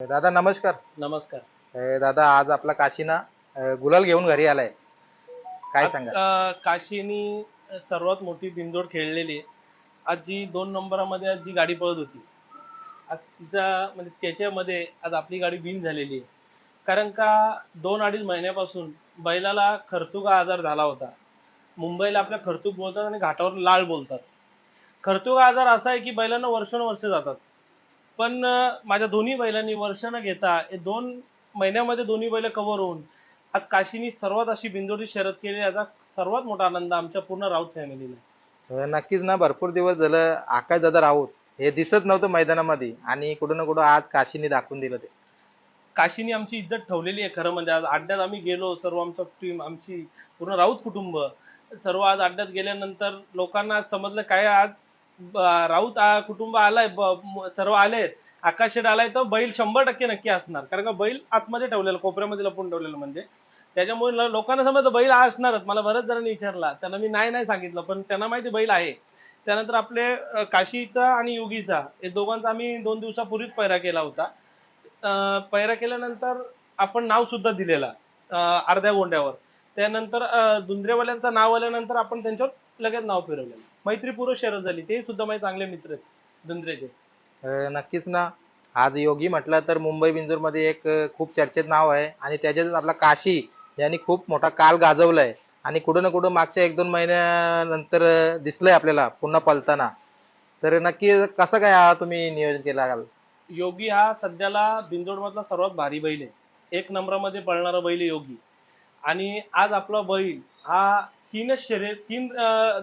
दादा नमस्कार. नमस्कार. दादा आज आपला काशीना अं, गुलाल घेऊन घरी आलाय. काय आज, सांगा अं, काशीनी सर्वात मोठी बिनजोड खेळलेली आहे. आज जी दोन नंबरामध्ये आज जी गाडी पळत होती आज तिचा म्हणजे त्याच्यामध्ये आज आपली गाडी बिन झालेली आहे. कारण का दोन अडीच महिन्यापासून बैलाला खर्तुका आजार झाला होता. मुंबईला आपल्या खर्तूक बोलतात आणि घाटावर लाळ बोलतात. खर्तुका आजार असा आहे की बैलांना वर्षानुवर्ष जातात. पण माझ्या दोन्ही बैलांनी वर्ष न घेता हे दोन महिन्यामध्ये दोन्ही बैल कव्हर होऊन आज काशीनी सर्वात अशी बिंदोडी शर्यत केली. याचा सर्वात मोठा आनंद आमच्या पूर्ण राऊत फॅमिलीला नक्कीच ना भरपूर दिवस झालं आकाश दादा राऊत हे दिसत नव्हतं मैदानामध्ये आणि कुठं ना कुठं आज काशीने दाखवून दिलं ते. काशीनी आमची इज्जत ठेवलेली आहे खरं म्हणजे. आज अड्ड्यात आम्ही गेलो सर्व आमचं टीम आमची पूर्ण राऊत कुटुंब सर्व आज अड्ड्यात गेल्यानंतर लोकांना आज समजलं काय आज राऊत कुटुंब आलाय सर्व आलेत. आकाश शेड आलाय तर बैल शंभर टक्के नक्की असणार. कारण का बैल आतमध्ये ठेवलेलं कोपऱ्यामध्ये लपून ठेवलेलं म्हणजे. त्याच्यामुळे लोकांना समजतं बैल हा असणारच. मला बऱ्याच जणांनी विचारला. त्यांना मी नाही नाही सांगितलं पण त्यांना माहिती बैल आहे. त्यानंतर आपले काशीचा आणि योगीचा हे दोघांचा आम्ही दोन दिवसापूर्वीच पैरा केला होता. पैरा केल्यानंतर आपण नाव सुद्धा दिलेला अर्ध्या गोंड्यावर. त्यानंतर अं, दुंद्रेवाल्यांचं नाव आल्यानंतर आपण त्यांच्यावर लगेच नाव फिरवलेलं. मैत्रीपूर्व शरद झाली. ते सुद्धा माझे चांगले मित्र आहेत. दुंद्रेचे अं, नक्कीच ना. आज योगी म्हटलं तर मुंबई बिंजोरमध्ये एक अं, खूप चर्चेत नाव आहे. आणि त्याच्यातच आपला काशी यांनी खूप मोठा काल गाजवलाय. आणि कुठं ना कुठं मागच्या एक दोन महिन्यानंतर अं, दिसलंय आपल्याला पुन्हा पलताना. तर नक्की कसं काय हा तुम्ही नियोजन केलं? योगी हा सध्याला बिंदोड मधला सर्वात भारी बैल आहे. एक नंबरामध्ये पळणारा बैल आहे योगी. आणि आज आपला बैल हा तीनच शर्यत तीन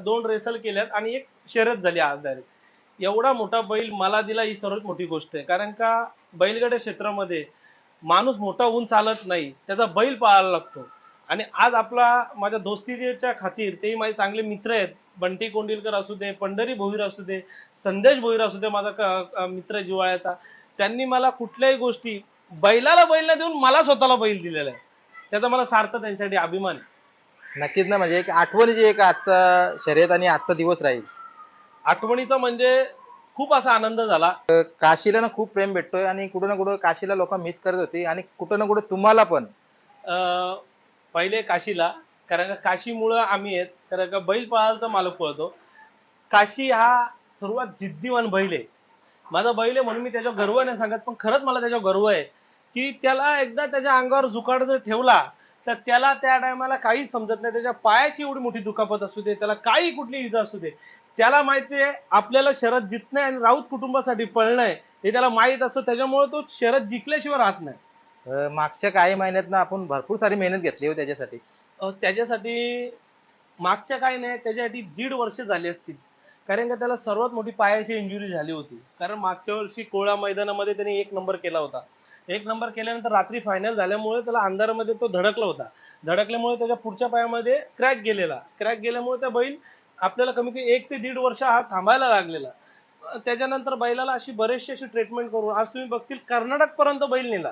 दोन रेसल केल्यात आणि एक शर्यत झाली आज डायरेक्ट एवढा मोठा बैल मला दिला ही सर्वात मोठी गोष्ट आहे. कारण का बैलगाड्या क्षेत्रामध्ये माणूस मोठा होऊन चालत नाही त्याचा बैल पाळायला लागतो. आणि आज आपला माझ्या दोस्तीच्या खातीर तेही माझे चांगले मित्र आहेत. बंटी कोंडिलकर असू दे पंढरी भोईर असू दे संदेश भोईर असू दे माझा मित्र जिवाळ्याचा त्यांनी मला कुठल्याही गोष्टी बैलाला बैल न देऊन मला स्वतःला बैल दिलेला आहे. त्याचा मला सार्थ त्यांच्यासाठी अभिमान आहे. नक्कीच ना म्हणजे एक आठवणीची एक आजचा शर्यत आणि आजचा दिवस राहील. आठवणीचा म्हणजे खूप असा आनंद झाला. काशीला ना खूप प्रेम भेटतोय आणि कुठं ना कुठं काशीला लोक मिस करत होती आणि कुठं ना कुठं तुम्हाला पण. अं, पहिले काशीला कारण का काशीमुळं आम्ही आहेत कारण का बैल पळाल तर मालक पळतो. काशी हा सर्वात जिद्दीवान बैल आहे. माझा बैल आहे म्हणून मी त्याच्यावर गर्व नाही सांगत पण खरंच मला त्याच्यावर गर्व आहे की त्याला एकदा त्याच्या अंगावर जुकाड जर ठेवला तर त्याला त्या टायमाला काहीच समजत नाही. त्याच्या पायाची एवढी मोठी दुखापत असू दे त्याला काही कुठली इजा असू दे. त्याला माहिती आहे आपल्याला शरद जितणं आणि राऊत कुटुंबासाठी पळणं आहे हे त्याला माहीत असतं. त्याच्यामुळे तो शरद जिंकल्याशिवाय राहत नाही. अं, मागच्या काही महिन्यात ना आपण भरपूर सारी मेहनत घेतली हो त्याच्यासाठी. अ, त्याच्यासाठी मागच्या काही नाही त्याच्यासाठी दीड वर्ष झाली असतील. कारण का त्याला सर्वात मोठी पायाची इंजुरी झाली होती. कारण मागच्या वर्षी कोळा मैदानामध्ये त्याने एक नंबर केला होता. एक नंबर केल्यानंतर रात्री फायनल झाल्यामुळे त्याला अंधारामध्ये तो धडकला होता. धडकल्यामुळे त्याच्या पुढच्या पायामध्ये क्रॅक गेलेला. क्रॅक गेल्यामुळे त्या बैल आपल्याला कमी कमी एक ते दीड वर्ष हा थांबायला लागलेला. त्याच्यानंतर बैलाला अशी बरेचशी अशी ट्रीटमेंट करून आज तुम्ही बघतील कर्नाटक पर्यंत बैल नेला.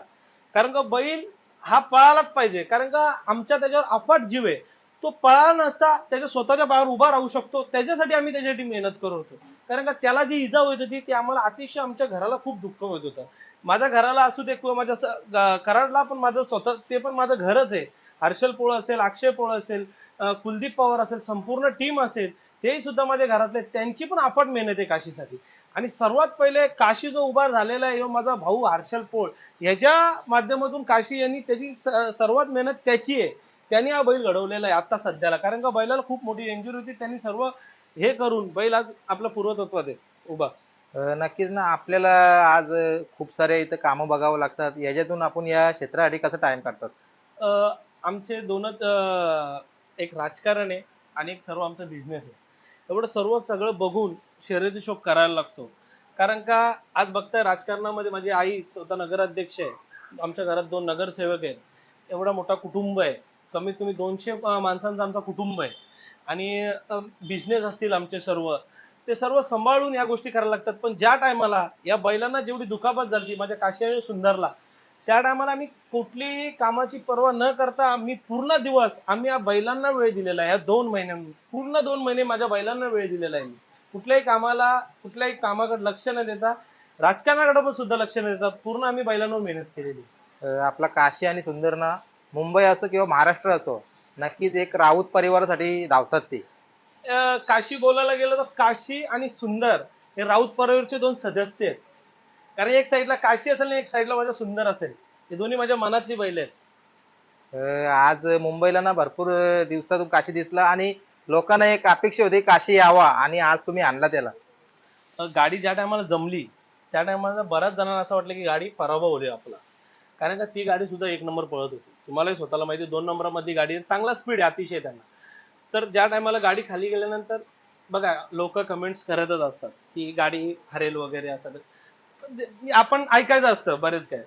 कारण का बैल हा पळालाच पाहिजे. कारण का आमच्या त्याच्यावर अफाट जीव आहे. तो पळा नसता त्याच्या स्वतःच्या पायावर उभा राहू शकतो. त्याच्यासाठी आम्ही त्याच्यासाठी मेहनत करत होतो. कारण का त्याला जी इजा होत होती ती आम्हाला अतिशय आमच्या घराला खूप दुःख होत होतं. माझ्या घराला असू दे किंवा माझ्या कराडला पण माझं स्वतः ते पण माझं घरच आहे. हर्षल पोळ असेल अक्षय पोळ असेल कुलदीप पवार असेल संपूर्ण टीम असेल तेही सुद्धा माझ्या घरातले त्यांची पण आपण मेहनत आहे काशीसाठी. आणि सर्वात पहिले काशी जो उभा झालेला आहे माझा भाऊ हर्षल पोळ. याच्या माध्यमातून काशी यांनी त्याची सर्वात मेहनत त्याची आहे. त्यांनी हा बैल घडवलेला आहे आता सध्याला. कारण का बैलाला खूप मोठी इंजुरी होती. त्यांनी सर्व हे करून बैल आज आपल्या पूर्वतत्वात आहे. उभा. अं, नक्कीच ना. आपल्याला आज खूप सारे इथं कामं बघावं लागतात. याच्यातून आपण या क्षेत्रासाठी कसं टाइम काढतात? अं, आमचे दोनच अं, एक राजकारण आहे आणि एक सर्व आमचा बिझनेस आहे. एवढं सर्व सगळं बघून शर्यती शोक करायला लागतो. कारण का आज बघताय राजकारणामध्ये माझी आई स्वतः नगराध्यक्ष आहे. आमच्या घरात दोन नगरसेवक आहेत. एवढा मोठा कुटुंब आहे. कमीत कमी दोनशे माणसांचा माणसांचं आमचा कुटुंब आहे. आणि बिझनेस असतील आमचे सर्व ते सर्व सांभाळून या गोष्टी करायला लागतात. पण ज्या टायमाला या बैलांना जेवढी दुखापत झाली माझ्या काशी आणि सुंदरला त्या टायमाला आम्ही कुठलीही कामाची पर्वा न करता आम्ही पूर्ण दिवस आम्ही या बैलांना वेळ दिलेला आहे. या दोन महिन्यांनी पूर्ण दोन महिने माझ्या बैलांना वेळ दिलेला आहे मी. कुठल्याही कामाला कुठल्याही कामाकडे लक्ष न देता राजकारणाकडे पण सुद्धा लक्ष न देतात पूर्ण आम्ही बैलांवर मेहनत केलेली आपला काशी आणि सुंदरना मुंबई असो किंवा महाराष्ट्र असो नक्कीच एक राऊत परिवारासाठी धावतात ते. अं, काशी बोलायला गेलं तर काशी आणि सुंदर हे राऊत परिवारचे दोन सदस्य आहेत. कारण एक साईडला काशी असेल आणि एक साईडला माझ्या सुंदर असेल. हे दोन्ही माझ्या मनातली बैल आहेत. अं, आज मुंबईला ना भरपूर अं, दिवसातून काशी दिसला आणि लोकांना एक अपेक्षा होती काशी यावा आणि आज तुम्ही आणला त्याला. अं, गाडी ज्या टायमाला जमली त्या टायमाला बऱ्याच जणांना असं वाटलं की गाडी पराभव होईल आपला. कारण का ती गाडी सुद्धा एक नंबर पळत होती. तुम्हालाही स्वतःला माहिती दोन नंबरमधली गाडी आहे. चांगला स्पीड आहे अतिशय त्यांना. तर ज्या टायमाला गाडी खाली गेल्यानंतर बघा लोक कमेंट्स करतच असतात की गाडी हरेल वगैरे असं. आपण ऐकायचं असतं बरेच काय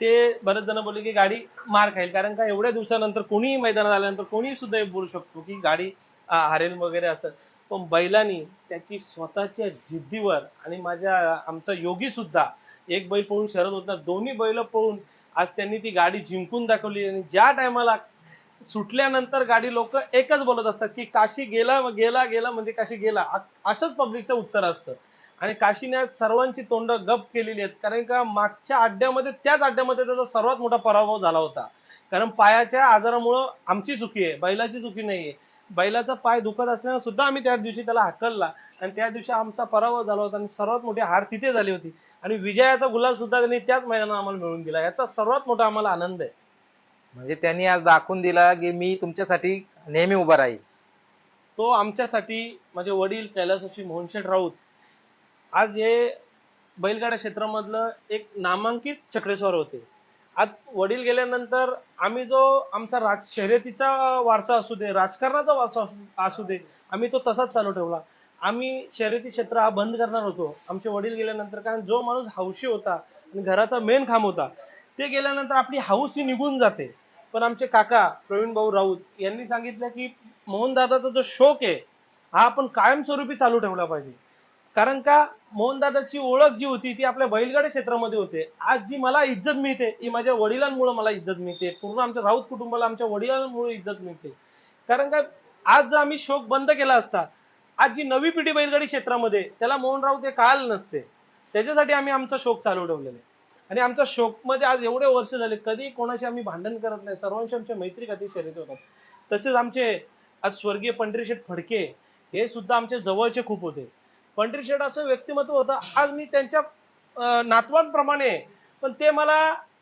ते बरेच जण बोलले की गाडी मार खाईल. कारण का एवढ्या दिवसानंतर कोणीही मैदानात आल्यानंतर कोणीही सुद्धा बोलू शकतो की गाडी हरेल वगैरे असं. पण बैलांनी त्याची स्वतःच्या जिद्दीवर आणि माझ्या आमचा योगी सुद्धा एक बैल पळून शरद होता दोन्ही बैल पळून आज त्यांनी ती गाडी जिंकून दाखवली आणि ज्या टायमाला सुटल्यानंतर गाडी लोक एकच बोलत असतात की काशी गेला गेला गेला म्हणजे काशी गेला. असंच पब्लिकचं उत्तर असतं. आणि काशीने आज सर्वांची तोंड गप केलेली आहेत. कारण का मागच्या अड्ड्यामध्ये त्याच अड्ड्यामध्ये त्याचा सर्वात मोठा पराभव झाला होता. कारण पायाच्या आजारामुळं आमची चुकी आहे बैलाची चुकी नाहीये बैलाचा पाय दुखत असल्यानं सुद्धा आम्ही त्या दिवशी त्याला हकलला. आणि त्या दिवशी आमचा पराभव झाला होता आणि सर्वात मोठी हार तिथे झाली होती. आणि विजयाचा गुलाल सुद्धा त्यांनी त्याच मैदानात आम्हाला मिळवून दिला. याचा सर्वात मोठा आम्हाला आनंद आहे. म्हणजे त्यांनी आज दाखवून दिला की मी तुमच्यासाठी नेहमी उभा राहील. तो आमच्यासाठी माझे वडील कैलासोशी मोहनशेठ राऊत आज हे बैलगाडा क्षेत्रामधलं एक नामांकित चक्रेश्वर होते. आज वडील गेल्यानंतर आम्ही जो आमचा राज शर्यतीचा वारसा असू दे राजकारणाचा वारसा असू- असू दे आम्ही तो तसाच चालू ठेवला. आम्ही शर्यती क्षेत्र हा बंद करणार होतो. आमचे वडील गेल्यानंतर कारण जो माणूस हौशी होता आणि घराचा मेन खांब होता ते गेल्यानंतर आपली हाऊस ही निघून जाते. पण आमचे काका प्रवीण भाऊ राऊत यांनी सांगितलं की मोहनदादाचा जो शोक आहे हा आपण कायमस्वरूपी चालू ठेवला पाहिजे. कारण का मोहनदादाची ओळख जी होती ती आपल्या बैलगाडी क्षेत्रामध्ये होते. आज जी मला इज्जत मिळते ही माझ्या वडिलांमुळे मला इज्जत मिळते. पूर्ण आमच्या राऊत कुटुंबाला आमच्या वडिलांमुळे इज्जत मिळते. कारण का आज जर आम्ही शोक बंद केला असता आज जी नवी पिढी बैलगाडी क्षेत्रामध्ये त्याला मोहन राऊत हे काल नसते. त्याच्यासाठी आम्ही आमचा शोक चालू ठेवलेला आहे. आणि आमच्या शोकमध्ये आज एवढे वर्ष झाले कधी कोणाशी आम्ही भांडण करत नाही सर्वांशी आमच्या मैत्री कधी शर्यत होतात तसेच आमचे आज स्वर्गीय पंढरीशेठ फडके हे सुद्धा आमचे जवळचे खूप होते. पंढरीशेठ असं व्यक्तिमत्व होतं आज मी त्यांच्या नातवांप्रमाणे पण ते मला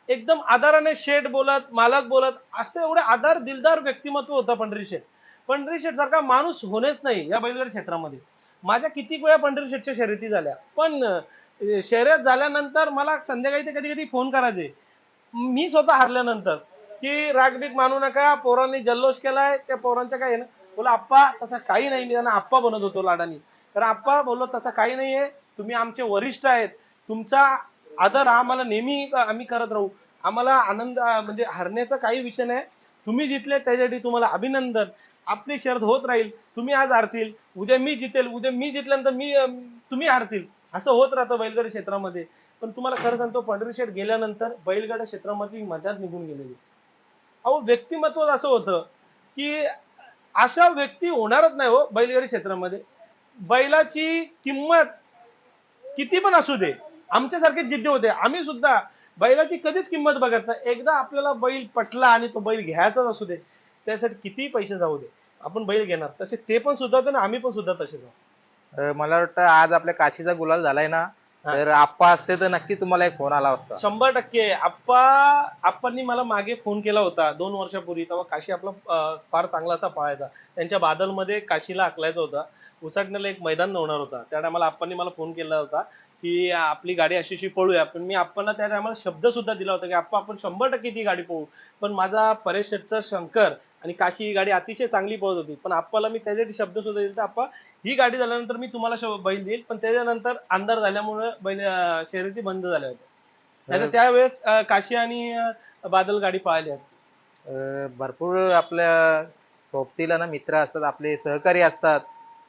एकदम आदराने शेठ बोलत मालक बोलत असं एवढं आधार दिलदार व्यक्तिमत्व होतं पंढरीशेठ. पंढरी शेठ सारखा माणूस होणेच नाही या बैलगाडी क्षेत्रामध्ये. माझ्या कितीक वेळा पंढरीशेठच्या शर्यती झाल्या. पण शर्यत झाल्यानंतर मला संध्याकाळी ते कधी कधी फोन करायचे. मी स्वतः हारल्यानंतर की रागबीक मानू नका पोरांनी जल्लोष केलाय त्या पोरांच्या काय आहे ना? बोला आप्पा तसा काही नाही. मी त्यांना आप्पा बनत होतो लाडानी. तर आप्पा बोललो तसा काही नाहीये. तुम्ही आमचे वरिष्ठ आहेत. तुमचा आदर आम्हाला नेहमी आम्ही करत राहू. आम्हाला आनंद म्हणजे हरण्याचा काही विषय नाही. तुम्ही जितले त्याच्यासाठी तुम्हाला अभिनंदन. आपली शर्त होत राहील तुम्ही आज हारतील. उद्या मी जितेल उद्या मी जितल्यानंतर मी तुम्ही हारतील. असं होत राहतं बैलगाडी क्षेत्रामध्ये. पण तुम्हाला खरं सांगतो पंढरी शेठ गेल्यानंतर बैलगाडा क्षेत्रामधली मजाच निघून गेलेली. अहो व्यक्तिमत्व असं होतं की अशा व्यक्ती होणारच नाही हो बैलगाडी क्षेत्रामध्ये. बैलाची किंमत किती पण असू दे आमच्यासारखे जिद्दी होते. आम्ही सुद्धा बैलाची कधीच किंमत बघत नाही. एकदा आपल्याला बैल पटला आणि तो बैल घ्यायचाच असू दे त्यासाठी किती पैसे जाऊ दे आपण बैल घेणार. तसे ते पण सुद्धा ना आम्ही पण सुद्धा तसे जाऊ. अं, मला वाटतं आज आपल्या काशीचा गुलाल झालाय ना. तर आप्पा असते तर नक्की तुम्हाला एक फोन आला असता. शंभर टक्के. आप्पा आप्पांनी मला मागे फोन केला होता दोन वर्षापूर्वी तेव्हा काशी आपला अं, फार चांगला असा पळायचा. त्यांच्या बादलमध्ये काशीला आखलायचा होता. उसाटण्याला एक मैदान होणार होता. त्या टायमाला आप्पांनी मला फोन केला होता. की आपली गाडी अशी अशी पळूया. पण मी आप्पांना त्या टायमाला शब्द सुद्धा दिला होता की आप्पा आपण शंभर टक्के ती गाडी पळू पण माझा परेश शेठचा शंकर आणि काशी ही गाडी अतिशय चांगली पळत होती. पण आप्पाला मी त्याच्यासाठी शब्द सुद्धा दिला आप्पा ही गाडी झाल्यानंतर मी तुम्हाला बैल देईल. पण त्याच्यानंतर अंधार झाल्यामुळे बैल शर्यती बंद झाल्या होत्या. नाहीतर त्यावेळेस काशी आणि बादल गाडी पळाली असती. भरपूर आपल्या सोबतीला ना मित्र असतात आपले सहकारी असतात.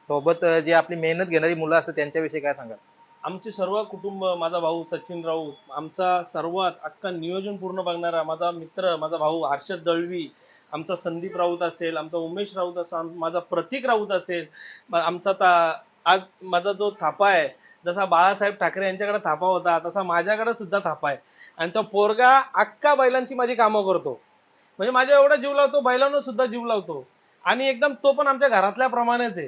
सोबत जे आपली मेहनत घेणारी मुलं असतात त्यांच्याविषयी काय सांगाल? आमचे सर्व कुटुंब माझा भाऊ सचिन राऊत आमचा सर्वात अख्खा नियोजन पूर्ण बघणारा माझा मित्र माझा भाऊ हर्षद दळवी आमचा संदीप राऊत असेल आमचा उमेश राऊत असेल माझा प्रतीक राऊत असेल. आमचा ता आज माझा जो थापा आहे जसा बाळासाहेब ठाकरे यांच्याकडे थापा होता तसा माझ्याकडे सुद्धा थापा आहे. आणि तो पोरगा अख्खा बैलांची माझी कामं करतो. म्हणजे माझ्या एवढा जीव लावतो बैलांना सुद्धा जीव लावतो. आणि एकदम तो पण आमच्या घरातल्या प्रमाणेच आहे.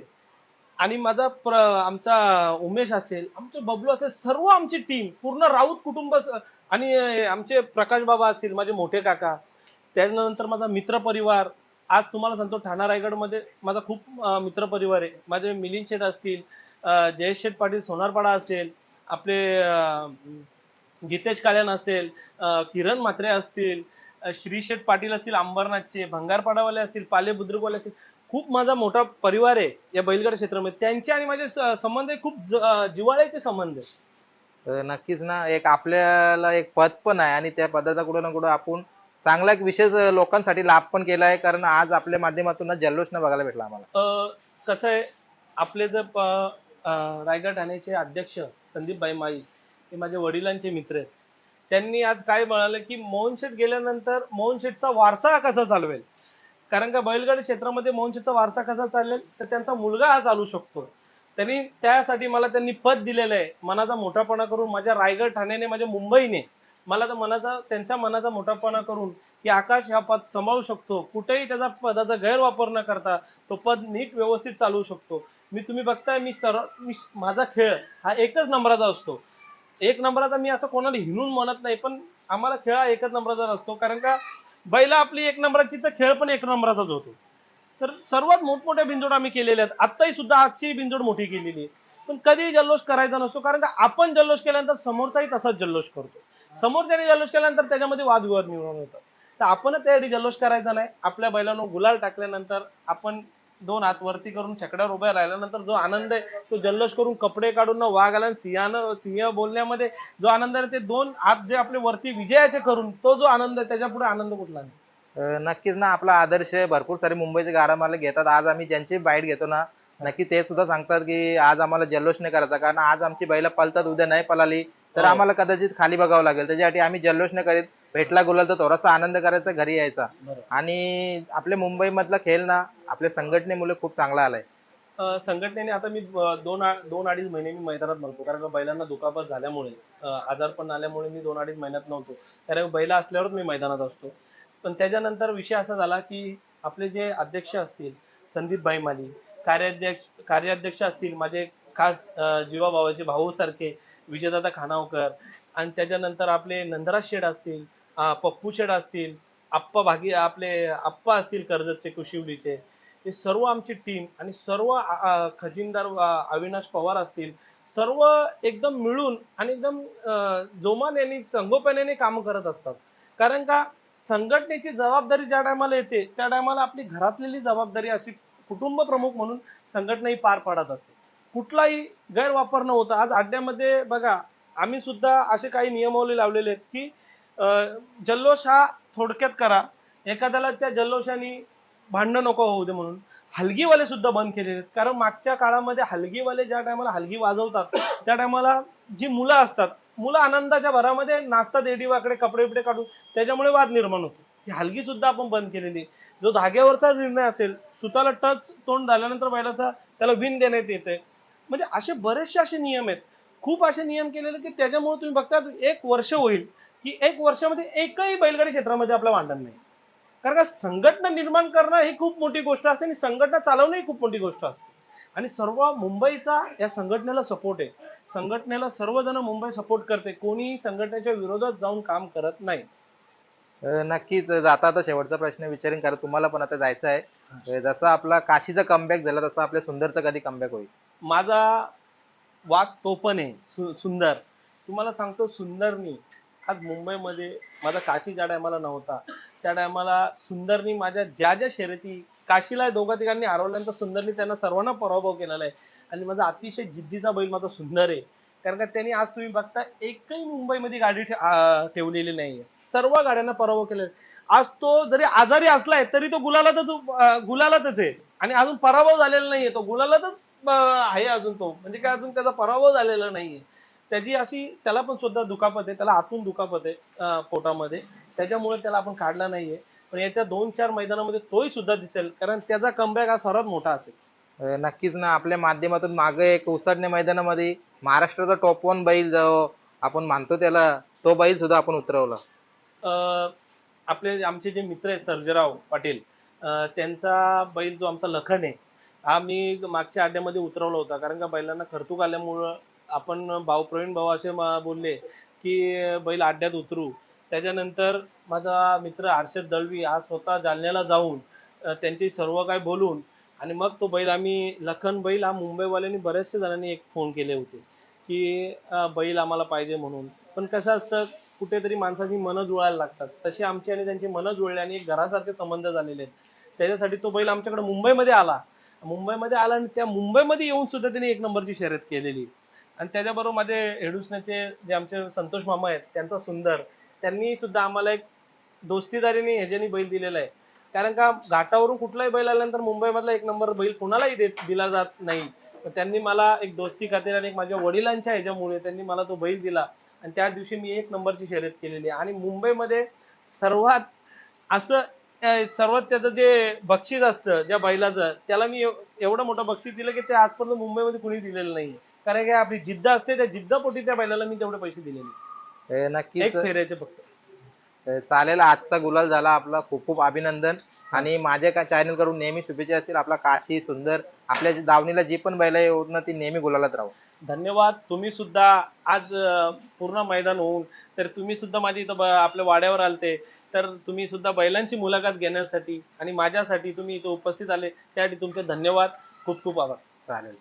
आणि माझा प्र आमचा उमेश असेल आमचे बबलू असेल सर्व आमची टीम पूर्ण राऊत कुटुंब आणि आमचे प्रकाश बाबा असतील माझे मोठे काका त्यानंतर माझा मित्र परिवार आज तुम्हाला सांगतो ठाणा रायगडमध्ये माझा खूप मित्र परिवार आहे. माझे मिलिंद शेठ असतील जयेश शेठ पाटील सोनारपाडा असेल आपले गीतेश जितेश काल्यान असेल किरण म्हात्रे असतील श्री शेठ पाटील असतील अंबरनाथचे भंगारपाडावाले असतील पाले बुद्रुकवाले असतील खूप माझा मोठा परिवार आहे या बैलगाड क्षेत्रामध्ये. त्यांचे आणि माझे स- संबंध हे खूप ज- अं, जिव्हाळ्याचे संबंध आहे. अं, नक्कीच ना. एक आपल्याला एक पद पण आहे आणि त्या पदाचा कुठं ना कुठं आपण चांगला एक विशेष अं, लोकांसाठी लाभ पण केला आहे. कारण आज आपल्या माध्यमातून ना जल्लोष न बघायला भेटला आम्हाला. अ, कसं आहे आपले जर प- अ, रायगड ठाण्याचे अध्यक्ष संदीप भाई माई हे माझे वडिलांचे मित्र आहेत. त्यांनी आज काय म्हणाले की मोहन शेठ गेल्यानंतर मोहन शेठचा वारसा कसा चालवेल? कारण का बैलगाडी क्षेत्रामध्ये मौंशीचा वारसा कसा चालेल तर त्यांचा मुलगा हा चालू शकतो. त्यांनी त्यासाठी मला त्यांनी पद दिलेलं आहे. मनाचा मोठापणा करून माझ्या रायगड ठाण्याने माझ्या मुंबईने मला तर मनाचा त्यांच्या मनाचा मोठापणा करून की आकाश हा पद सांभाळू शकतो. कुठेही त्याचा पदाचा गैरवापर न करता तो पद नीट व्यवस्थित चालवू शकतो. मी तुम्ही बघताय मी सर मी माझा खेळ हा एकच नंबराचा असतो. एक नंबराचा मी असं कोणाला हिणून म्हणत नाही पण आम्हाला खेळ हा एकच नंबराचा असतो कारण का बैला आपली एक नंबराची तर खेळ पण एक नंबराचाच होतो. तर सर्वात मोठमोठ्या बिंजोड आम्ही केलेल्या आहेत. आत्ताही सुद्धा आजची बिंजोड मोठी केलेली आहे. पण कधीही जल्लोष करायचा नसतो कारण का आपण जल्लोष केल्यानंतर समोरचाही तसाच जल्लोष करतो. समोरच्याने जल्लोष केल्यानंतर त्याच्यामध्ये वादविवाद निर्माण होतात. तर आपण त्यासाठी जल्लोष करायचा नाही. आपल्या बैलांना गुलाल टाकल्यानंतर आपण दोन हात वरती करून छकड्यावर उभ्या राहिल्यानंतर जो आनंद आहे तो जल्लोष करून कपडे काढून न वाघ आला सिंहानं सिंह बोलण्यामध्ये जो आनंद आहे ते दोन हात जे आपले वरती विजयाचे करून तो जो आनंद आहे त्याच्या पुढे आनंद कुठला नाही नक्कीच ना आपला आदर्श भरपूर सारे मुंबईचे गाडा मालक घेतात. आज आम्ही ज्यांची बाईट घेतो ना नक्की ते सुद्धा सांगतात की आज आम्हाला जल्लोष नाही करायचा कारण आज आमची बैल पलतात उद्या नाही पळाली तर हो. आम्हाला कदाचित खाली बघावं लागेल. त्याच्यासाठी आम्ही जल्लोष नाही करीत. भेटला गुलाल तर थोडासा आनंद करायचा घरी यायचा. आणि आपल्या मुंबई मधला खेळ ना आपल्या संघटनेमुळे खूप चांगला आलाय. अ, संघटनेने आता मी अ, दोन आ- दोन अडीच महिने मी मैदानात नव्हतो. कारण का बैलांना दुखापत झाल्यामुळे अ, आजारपण आल्यामुळे मी दोन अडीच महिन्यात नव्हतो. कारण बैला असल्यावरच मी मैदानात असतो. पण त्याच्यानंतर विषय असा झाला की आपले जे अध्यक्ष असतील संदीप भाई माली कार्याध्यक्ष कार्याध्यक्ष असतील माझे खास अ, जीवाभावाचे भाऊ सारखे विजयदादा खानावकर आणि त्याच्यानंतर आपले नंदराज शेठ असतील पप्पू शेड असतील आप्पा भागी आपले आप्पा असतील कर्जतचे कुशिवलीचे हे सर्व आमची टीम आणि सर्व खजिनदार अविनाश पवार असतील सर्व एकदम मिळून आणि एकदम जोमान यांनी संगोपनाने काम करत असतात. कारण का संघटनेची जबाबदारी ज्या टायमाला येते त्या टायमाला आपली घरातलेली जबाबदारी अशी कुटुंब प्रमुख म्हणून संघटना ही पार पाडत असते. कुठलाही गैरवापर न होता आज अड्ड्यामध्ये बघा आम्ही सुद्धा असे काही नियमावली लावलेले आहेत की जल्लोष हा थोडक्यात करा. एखाद्याला त्या जल्लोषाने भांडणं नको होऊ दे म्हणून. हलगीवाले सुद्धा बंद केलेले आहेत. कारण मागच्या काळामध्ये हलगीवाले ज्या टायमाला हलगी वाजवतात त्या टायमाला जी मुलं असतात मुलं आनंदाच्या भरामध्ये नाचतात एडीवाकडे कपडे बिपडे काढून. त्याच्यामुळे वाद निर्माण होतो. ही हलगी सुद्धा आपण बंद केलेली आहे. जो धाग्यावरचा निर्णय असेल सुताला टच तोंड झाल्यानंतर बैलाचा त्याला विन देण्यात येते म्हणजे असे बरेचसे असे नियम आहेत. खूप असे नियम केलेले की त्याच्यामुळे तुम्ही बघता एक वर्ष होईल. की एक वर्षामध्ये एकही बैलगाडी क्षेत्रामध्ये आपलं भांडण नाही. कारण का संघटना निर्माण करणं ही खूप मोठी गोष्ट असते आणि संघटना चालवणं ही खूप मोठी गोष्ट असते. आणि सर्व मुंबईचा या संघटनेला सपोर्ट आहे. संघटनेला सर्वजण मुंबई सपोर्ट करते. कोणीही संघटनेच्या विरोधात जाऊन काम करत नाही. नक्कीच. जाता आता शेवटचा प्रश्न विचारेन कारण तुम्हाला पण आता जायचं आहे. जसा आपला काशीचा कमबॅक झाला तसा आपल्या सुंदरचा कधी कमबॅक होईल? माझा वाघ तो पण आहे सु- सुंदर. तुम्हाला सांगतो सुंदरनी. आज मुंबईमध्ये माझा काशी ज्या टायमाला नव्हता त्या टायमाला सुंदरनी माझ्या ज्या ज्या शर्यती काशीला दोघा तिघांनी हरवल्यानंतर सुंदरनी त्यांना सर्वांना पराभव केलेला आहे. आणि माझा अतिशय जिद्दीचा बैल माझा सुंदर आहे. कारण का त्यांनी आज तुम्ही बघता एकही मुंबईमध्ये गाडी ठेवलेली नाही ठेवलेली नाहीये. सर्व गाड्यांना पराभव केलेला आज तो जरी आजारी असलाय तरी तो गुलालातच गुलालातच आहे. आणि अजून पराभव झालेला नाहीये तो गुलालातच आहे अजून तो. म्हणजे काय अजून त्याचा पराभव झालेला नाहीये. त्याची अशी त्याला पण सुद्धा दुखापत आहे त्याला आतून दुखापत आहे पोटामध्ये. त्याच्यामुळे त्याला आपण काढला नाहीये. पण येत्या दोन चार मैदानामध्ये तोही सुद्धा दिसेल कारण त्याचा कमबॅक हा सर्वात मोठा असेल. नक्कीच ना. आपल्या माध्यमातून मागे एक उसाडणे मैदानामध्ये महाराष्ट्राचा टॉप वन बैल जो आपण मानतो त्याला तो बैल सुद्धा आपण उतरवला. अं, आपले आमचे जे मित्र आहेत सर्जेराव पाटील त्यांचा बैल जो आमचा लखन आहे हा मी मागच्या अड्ड्यामध्ये उतरवला होता. कारण का बैलांना खर्तूक आल्यामुळं आपण भाऊ प्रवीण भाऊ असे बोलले की बैल अड्ड्यात उतरू. त्याच्यानंतर माझा मित्र हर्षद दळवी हा स्वतः जालन्याला जाऊन त्यांची सर्व काय बोलून आणि मग तो बैल आम्ही लखन बैल हा मुंबईवाल्यांनी बऱ्याचशा जणांनी एक फोन केले होते की बैल आम्हाला पाहिजे म्हणून. पण कसं असतं कुठेतरी माणसाची मनं जुळायला लागतात. तशी आमची आणि त्यांची मनं जुळली आणि एक घरासारखे संबंध झालेले आहेत. त्याच्यासाठी तो बैल आमच्याकडे मुंबईमध्ये आला. मुंबईमध्ये आला आणि त्या मुंबईमध्ये येऊन सुद्धा त्यांनी एक नंबरची शर्यत केलेली. आणि त्याच्याबरोबर माझे हेडुसण्याचे जे आमचे संतोष मामा आहेत त्यांचा सुंदर त्यांनी सुद्धा आम्हाला एक दोस्तीदारीने ह्याच्यानी बैल दिलेला आहे. कारण का घाटावरून कुठलाही बैल आल्यानंतर मुंबईमधला एक नंबर बैल कुणालाही देत दिला जात नाही. त्यांनी मला एक दोस्ती खातीर आणि माझ्या वडिलांच्या ह्याच्यामुळे त्यांनी मला तो बैल दिला. आणि त्या दिवशी मी एक नंबरची शर्यत केलेली आहे. आणि मुंबईमध्ये सर्वात असं सर्वात त्याचं जे बक्षीस असतं ज्या बैलाचं त्याला मी एवढं मोठं बक्षीस दिलं की ते आजपर्यंत मुंबईमध्ये कुणी दिलेलं नाही कारण काय आपली जिद्द असते त्या जिद्दपोटी त्या बैलाला मी तेवढे पैसे हे एक नक्कीच फेऱ्याचे फक्त. चालेल आजचा गुलाल झाला आपला खूप खूप अभिनंदन. आणि माझ्या का चॅनलकडून नेहमी शुभेच्छा असतील आपला काशी सुंदर आपल्या जी दावणीला जी पण बैल येऊन ना ती नेहमी गुलालात राहू. धन्यवाद. तुम्ही सुद्धा आज अं, पूर्ण मैदान होऊन तर तुम्ही सुद्धा माझ्या इथं ब- आपल्या वाड्यावर आलते. तर तुम्ही सुद्धा बैलांची मुलाखत घेण्यासाठी आणि माझ्यासाठी तुम्ही इथं उपस्थित आले त्यासाठी तुमचे धन्यवाद. खूप खूप आभार. चालेल.